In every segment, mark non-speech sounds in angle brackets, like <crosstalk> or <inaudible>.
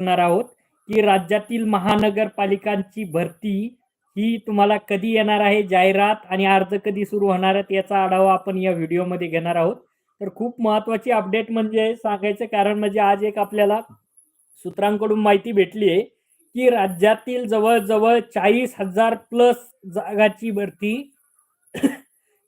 करणार आहोत की राज्यातील महानगरपालिकांची भरती ही तुम्हाला कधी येणार आहे? जाहिरात आणि अर्ज कधी सुरू होणार आहेत याचा आढावा आपण या व्हिडिओमध्ये घेणार आहोत. तर खूप महत्वाची अपडेट म्हणजे सांगायचं कारण म्हणजे आज एक आपल्याला सूत्रांकडून माहिती भेटली आहे की राज्यातील जवळजवळ चाळीस हजार प्लस जागाची भरती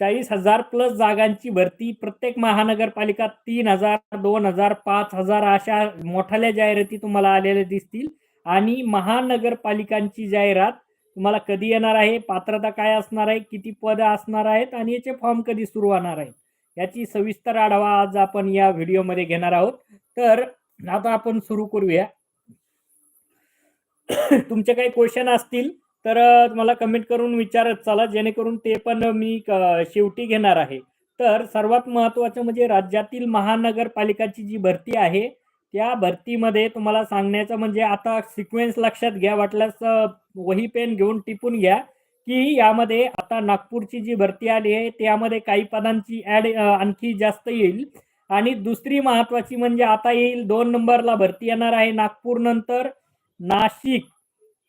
चाळीस हजार प्लस जागांची भरती. प्रत्येक महानगरपालिका तीन हजार दोन हजार पाच हजार अशा मोठाल्या जाहिराती तुम्हाला आलेल्या दिसतील. आणि महानगरपालिकांची जाहिरात तुम्हाला कधी येणार आहे पात्रता काय असणार आहे किती पद असणार आहेत आणि याचे फॉर्म कधी सुरू होणार आहेत याची सविस्तर आढावा आज आपण या व्हिडिओमध्ये घेणार आहोत. तर आता आपण सुरू करूया. <coughs> तुमचे काही क्वेश्चन असतील तर मला कमेंट करून विचारत चला जेणेकरून ते पण मी क- शेवटी घेणार आहे. तर सर्वात महत्त्वाचं म्हणजे राज्यातील महानगरपालिकाची जी भरती आहे त्या भरतीमध्ये तुम्हाला सांगण्याचं म्हणजे आता सिक्वेन्स लक्षात घ्या वाटल्यास वही पेन घेऊन टिपून घ्या की यामध्ये आता नागपूरची जी भरती आली आहे त्यामध्ये काही पदांची ॲड आणखी जास्त येईल. आणि दुसरी महत्त्वाची म्हणजे आता येईल दोन नंबरला भरती येणार आहे नागपूर नंतर नाशिक.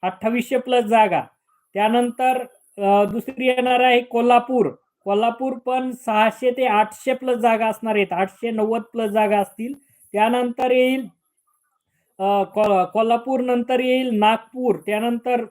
अठ्ठावीसशे प्लस जागा. त्यानंतर दुसरी येणार आहे कोल्हापूर. कोल्हापूर पण सहाशे ते आठशे प्लस जागा असणार आहेत. आठशे नव्वद प्लस जागा असतील. त्यानंतर येईल को- कोल्हापूर नंतर येईल नागपूर. त्यानंतर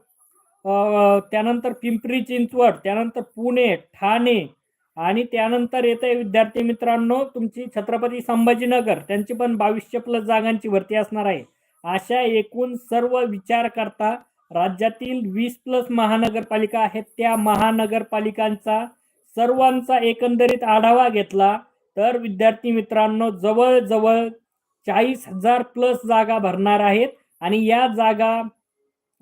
त्यानंतर पिंपरी चिंचवड. त्यानंतर पुणे ठाणे आणि त्यानंतर येते विद्यार्थी मित्रांनो तुमची छत्रपती संभाजीनगर. त्यांची पण बावीसशे प्लस जागांची भरती असणार आहे. अशा एकूण सर्व विचार करता राज्यातील वीस प्लस महानगरपालिका आहेत. त्या महानगरपालिकांचा सर्वांचा एकंदरीत आढावा घेतला. तर विद्यार्थी मित्रांनो जवळजवळ चाळीस हजार प्लस जागा भरणार आहेत. आणि या जागा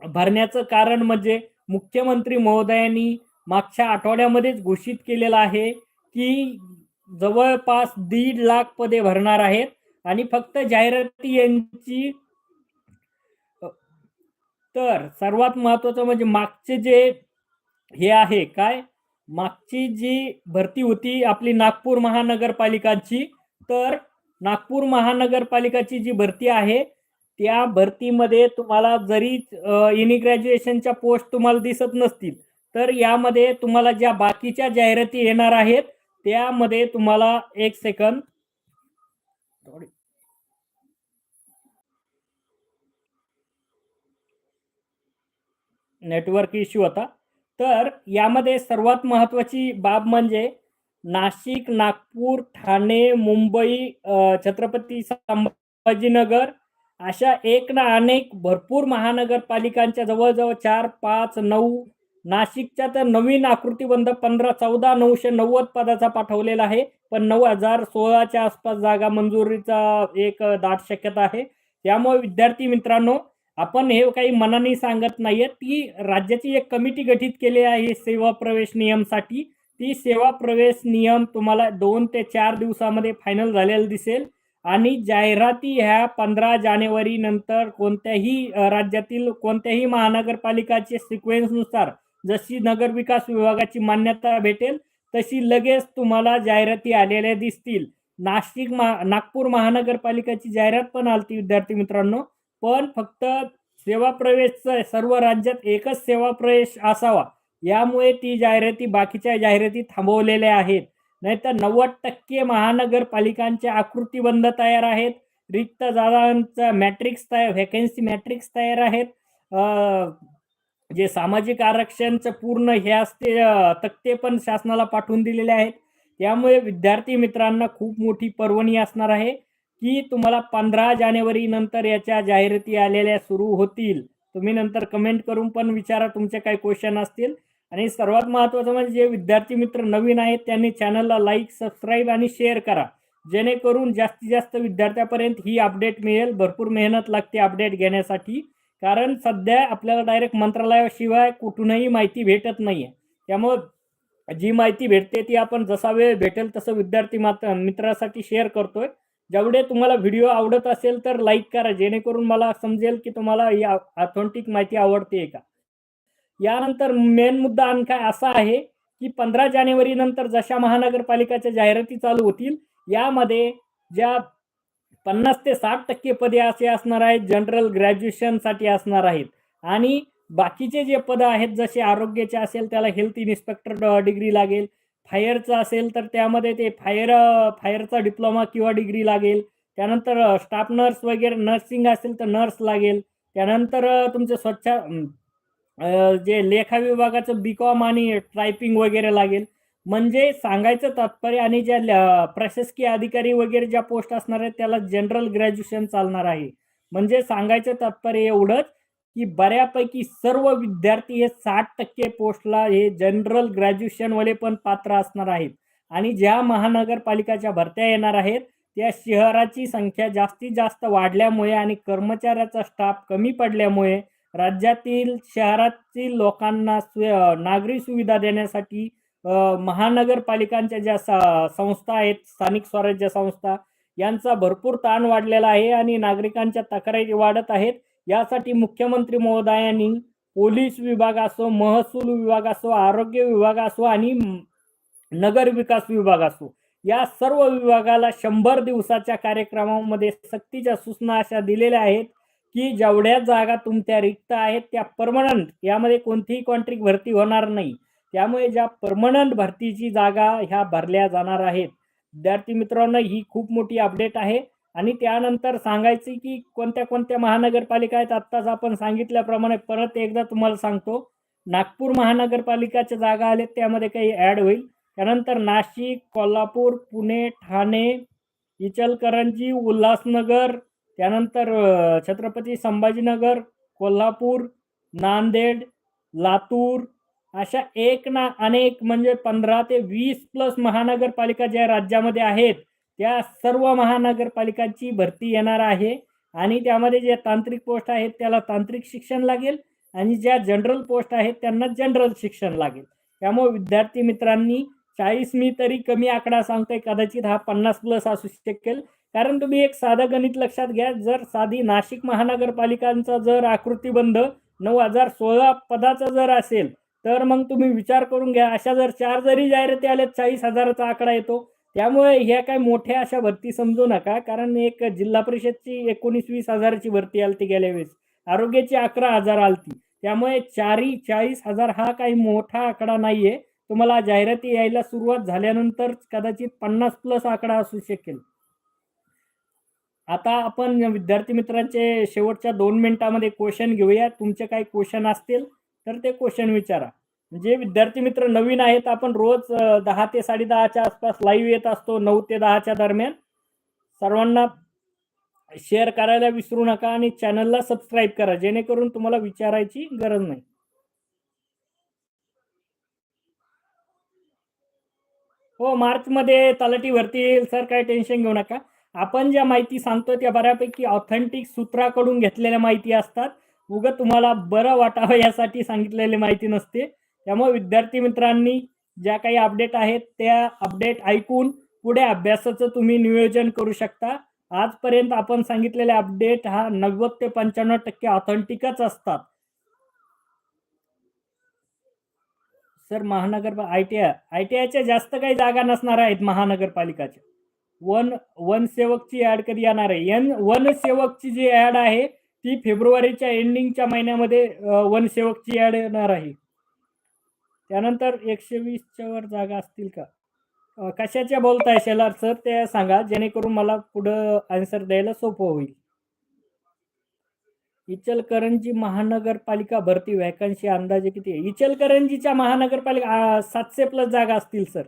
भरण्याचं कारण म्हणजे मुख्यमंत्री महोदयांनी मागच्या आठवड्यामध्येच घोषित केलेलं आहे की जवळपास दीड लाख पदे भरणार आहेत. आणि फक्त जाहिराती यांची तर सर्वात महत्वाचं म्हणजे मागचे जे हे आहे काय? मागची जी भरती होती आपली नागपूर महानगरपालिकाची तर नागपूर महानगरपालिकाची जी भरती आहे त्या भरतीमध्ये तुम्हाला जरी इनी ग्रॅज्युएशनच्या पोस्ट तुम्हाला दिसत नसतील तर यामध्ये तुम्हाला ज्या बाकीच्या जाहिराती येणार आहेत त्यामध्ये तुम्हाला एक सेकंद नेटवर्क इश्यू होता. तर यामध्ये सर्वात महत्त्वाची बाब म्हणजे नाशिक नागपूर ठाणे मुंबई छत्रपती संभाजीनगर अशा एक ना अनेक भरपूर महानगरपालिकांच्या जवळजवळ चार पाच नऊ नाशिकच्या तर नवीन आकृतीबंध पंधरा चौदा नऊशे नव्वद पदाचा पाठवलेला आहे. पण नऊ हजार सोळाच्या आसपास जागा मंजुरीचा एक दाट शक्यता आहे. त्यामुळे विद्यार्थी मित्रांनो आपण हे काही मनाने सांगत नाहीये. ती राज्याची एक कमिटी गठीत केली आहे सेवा प्रवेश नियमसाठी. ती सेवा प्रवेश नियम तुम्हाला दोन ते चार दिवसामध्ये फायनल झालेला दिसेल. आणि जाहिराती ह्या पंधरा जानेवारी नंतर कोणत्याही राज्यातील कोणत्याही महानगरपालिकाचे सिक्वेन्सनुसार जशी नगरविकास विभागाची मान्यता भेटेल तशी लगेच तुम्हाला जाहिराती आलेल्या दिसतील. नाशिक महा नागपूर महानगरपालिकाची जाहिरात पण आलती विद्यार्थी मित्रांनो. पण फक्त सेवा प्रवेशचं सर्व राज्यात एकच सेवा प्रवेश असावा. यामुळे ती जाहिराती बाकीच्या जाहिराती थांबवलेल्या आहेत. नाहीतर नव्वद टक्के महानगरपालिकांचे आकृतीबंध तयार आहेत. रिक्त जागांचा मॅट्रिक्स तयार व्हॅकन्सी मॅट्रिक्स तयार आहेत. जे सामाजिक आरक्षणचं पूर्ण हे असते तक्ते पण शासनाला पाठवून दिलेले आहेत. त्यामुळे विद्यार्थी मित्रांना खूप मोठी पर्वणी असणार आहे. की तुम्हाला पंधरा जानेवारी नंतर याच्या जाहिराती आलेल्या सुरू होतील. तुम्ही नंतर कमेंट करून पण विचारा तुमचे काही क्वेश्चन असतील. आणि सर्वात महत्त्वाचं म्हणजे जे विद्यार्थी मित्र नवीन आहेत त्यांनी चॅनलला लाईक सबस्क्राईब आणि शेअर करा. जेणेकरून जास्तीत जास्त विद्यार्थ्यापर्यंत ही अपडेट मिळेल. भरपूर मेहनत लागते अपडेट घेण्यासाठी. कारण सध्या आपल्याला डायरेक्ट मंत्रालयाशिवाय कुठूनही माहिती भेटत नाही आहे त्यामुळं जी माहिती भेटते ती आपण जसा वेळ भेटेल तसं विद्यार्थी मात्र मित्रासाठी शेअर करतोय. जेवढे तुम्हाला व्हिडिओ आवडत असेल तर लाईक करा जेणेकरून मला समजेल की तुम्हाला ही ऑथेंटिक माहिती आवडते का? यानंतर मेन मुद्दा आणखी असा आहे की पंधरा जानेवारी नंतर जशा महानगरपालिकाच्या जाहिराती चालू होतील यामध्ये ज्या पन्नास ते साठ टक्के पदे असे असणार आहेत जनरल ग्रॅज्युएशनसाठी असणार आहेत. आणि बाकीचे जे पदं आहेत जसे आरोग्याचे असेल त्याला हेल्थ इन्स्पेक्टर डिग्री लागेल. फायरचं असेल तर त्यामध्ये ते फायर फायरचा डिप्लोमा किंवा डिग्री लागेल. त्यानंतर स्टाफ नर्स वगैरे नर्सिंग असेल तर नर्स लागेल. त्यानंतर तुमचं स्वच्छ जे लेखा विभागाचं बी कॉम आणि टायपिंग वगैरे लागेल. म्हणजे सांगायचं तात्पर्य आणि ज्या ल- प्रशासकीय अधिकारी वगैरे ज्या पोस्ट असणार आहेत त्याला जनरल ग्रॅज्युएशन चालणार आहे. म्हणजे सांगायचं तात्पर्य एवढंच की बऱ्यापैकी सर्व विद्यार्थी हे साठ टक्के पोस्टला हे जनरल ग्रॅज्युएशनवाले पण पात्र असणार आहेत. आणि ज्या महानगरपालिकाच्या भरत्या येणार आहेत त्या शहराची संख्या जास्तीत जास्त वाढल्यामुळे आणि कर्मचाऱ्याचा स्टाफ कमी पडल्यामुळे राज्यातील शहरातील लोकांना सु नागरी सुविधा देण्यासाठी महानगरपालिकांच्या ज्या संस्था आहेत स्थानिक स्वराज्य संस्था यांचा भरपूर ताण वाढलेला आहे आणि नागरिकांच्या तक्रारी वाढत आहेत. यासाठी मुख्यमंत्री महोदयांनी पोलीस विभाग असो महसूल विभाग असो आरोग्य विभाग असो आणि नगर विकास विभाग असो या सर्व विभागाला शंभर दिवसाच्या कार्यक्रमामध्ये सक्तीच्या सूचना अशा दिलेल्या आहेत की जेवढ्या जागा तुमच्या रिक्त आहेत त्या परमनंट यामध्ये कोणतीही कॉन्ट्रिक भरती होणार नाही. त्यामुळे ज्या परमनंट भरतीची जागा ह्या भरल्या जाणार आहेत. विद्यार्थी मित्रांनो ही खूप मोठी अपडेट आहे. आणि त्यानंतर सांगायची की कोणत्या कोणत्या महानगरपालिका आहेत आत्ताच आपण सांगितल्याप्रमाणे परत एकदा तुम्हाला सांगतो. नागपूर महानगरपालिकाच्या जागा आलेत त्यामध्ये काही ॲड होईल. त्यानंतर नाशिक कोल्हापूर पुणे ठाणे इचलकरंजी उल्हासनगर त्यानंतर छत्रपती संभाजीनगर कोल्हापूर नांदेड लातूर अशा एक ना अनेक म्हणजे पंधरा ते वीस प्लस महानगरपालिका ज्या राज्यामध्ये आहेत त्या सर्व महानगरपालिकांची भरती येणार आहे. आणि त्यामध्ये जे तांत्रिक पोस्ट आहेत त्याला तांत्रिक शिक्षण लागेल. आणि ज्या जनरल पोस्ट आहेत त्यांना जनरल शिक्षण लागेल. त्यामुळे विद्यार्थी मित्रांनी चाळीस मी तरी कमी आकडा सांगतोय. कदाचित हा पन्नास प्लस असू शकेल. कारण तुम्ही एक साधं गणित लक्षात घ्या. जर साधी नाशिक महानगरपालिकांचा जर आकृतीबंध नऊ हजार सोळा पदाचा जर असेल तर मग तुम्ही विचार करून घ्या. अशा जर चार जरी जाहिराती आल्या चाळीस हजाराचा आकडा येतो. त्यामुळे ह्या काय मोठ्या अशा भरती समजू नका कारण एक जिल्हा परिषदची एकोणीस वीस हजाराची भरती आलती गेल्या वेळेस. आरोग्याची अकरा हजार आलती. त्यामुळे चारी चाळीस हजार हा काही मोठा आकडा नाहीये. तुम्हाला जाहिराती यायला सुरुवात झाल्यानंतर कदाचित पन्नास प्लस आकडा असू शकेल. आता आपण विद्यार्थी मित्रांचे शेवटच्या दोन मिनिटामध्ये क्वेश्चन घेऊया. तुमचे काही क्वेश्चन असतील तर ते क्वेश्चन विचारा. जे विद्यार्थी मित्र नवीन आहेत आपण रोज दहा ते साडेदहाच्या आसपास लाईव्ह येत असतो नऊ ते दहाच्या दरम्यान. सर्वांना शेअर करायला विसरू नका आणि चॅनलला सबस्क्राईब करा जेणेकरून तुम्हाला विचारायची गरज नाही. हो मार्चमध्ये तलाठी भरती येईल सर काही टेन्शन घेऊ नका. आपण ज्या माहिती सांगतो त्या बऱ्यापैकी ऑथेंटिक सूत्राकडून घेतलेल्या माहिती असतात. उगं तुम्हाला बरं वाटावं यासाठी सांगितलेली माहिती नसते. त्यामुळे विद्यार्थी मित्रांनी ज्या काही अपडेट आहेत त्या अपडेट ऐकून पुढे अभ्यासाचं तुम्ही नियोजन करू शकता. आजपर्यंत आपण सांगितलेले अपडेट हा नव्वद ते पंच्याण्णव टक्के ऑथेंटिकच असतात. सर महानगर I T I I T आयच्या जास्त काही जागा नसणार आहेत महानगरपालिकाच्या. वन वनसेवकची ॲड कधी येणार आहे? एन सेवकची जी ॲड आहे ती फेब्रुवारीच्या एंडिंगच्या महिन्यामध्ये वन सेवकची ॲड येणार आहे. त्यानंतर एकशे वीसच्या वर जागा असतील का? कशाच्या बोलताय शेलार? सर ते सांगा जेणेकरून मला पुढं आन्सर द्यायला सोपं होईल. इचलकरंजी महानगरपालिका भरती वॅकन्सी अंदाजे किती आहे? इचलकरंजीच्या महानगरपालिका सातशे प्लस जागा असतील सर.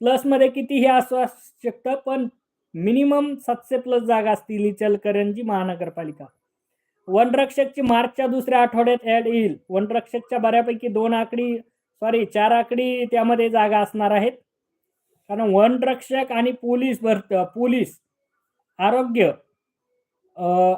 प्लसमध्ये कितीही असू शकतं पण मिनिमम सातशे प्लस जागा असतील इचलकरंजी महानगरपालिका. वनरक्षकची मार्चच्या दुसऱ्या आठवड्यात ॲड येईल. वनरक्षकच्या बऱ्यापैकी दोन आकडी सॉरी चार आकडी त्यामध्ये जागा असणार आहेत. कारण वनरक्षक आणि पोलीस भरत पोलीस आरोग्य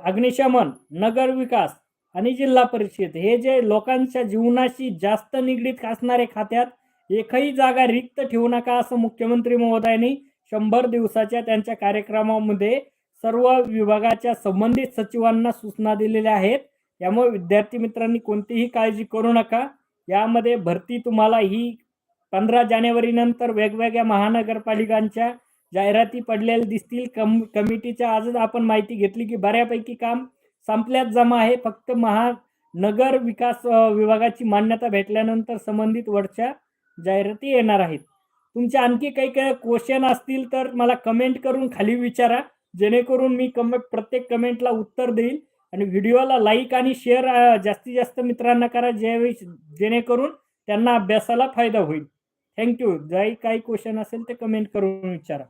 अग्निशमन नगर विकास आणि जिल्हा परिषद हे जे लोकांच्या जीवनाशी जास्त निगडीत असणारे खात्यात एकही जागा रिक्त ठेवू नका असं मुख्यमंत्री महोदयांनी शंभर दिवसाच्या त्यांच्या कार्यक्रमामध्ये सर्व विभागाच्या संबंधित सचिवांना सूचना दिलेल्या आहेत. त्यामुळे विद्यार्थी मित्रांनी कोणतीही काळजी करू नका. यामध्ये भरती तुम्हाला ही पंधरा जानेवारीनंतर वेगवेगळ्या महानगरपालिकांच्या जाहिराती पडलेल्या दिसतील. कम कमिटीच्या आजच आपण माहिती घेतली की बऱ्यापैकी काम संपल्यात जमा आहे. फक्त महानगर विकास विभागाची मान्यता भेटल्यानंतर संबंधित वरच्या जाहिराती येणार आहेत. तुमचे आणखी काही काही क्वेश्चन असतील तर मला कमेंट करून खाली विचारा. जेणेकरून मी कम प्रत्येक कमेंटला उत्तर देईल. आणि व्हिडिओला लाईक आणि शेअर जास्तीत जास्त मित्रांना करा ज्यावेळी जेणेकरून त्यांना अभ्यासाला फायदा होईल. थँक्यू. जाई काही क्वेश्चन असेल ते कमेंट करून विचारा.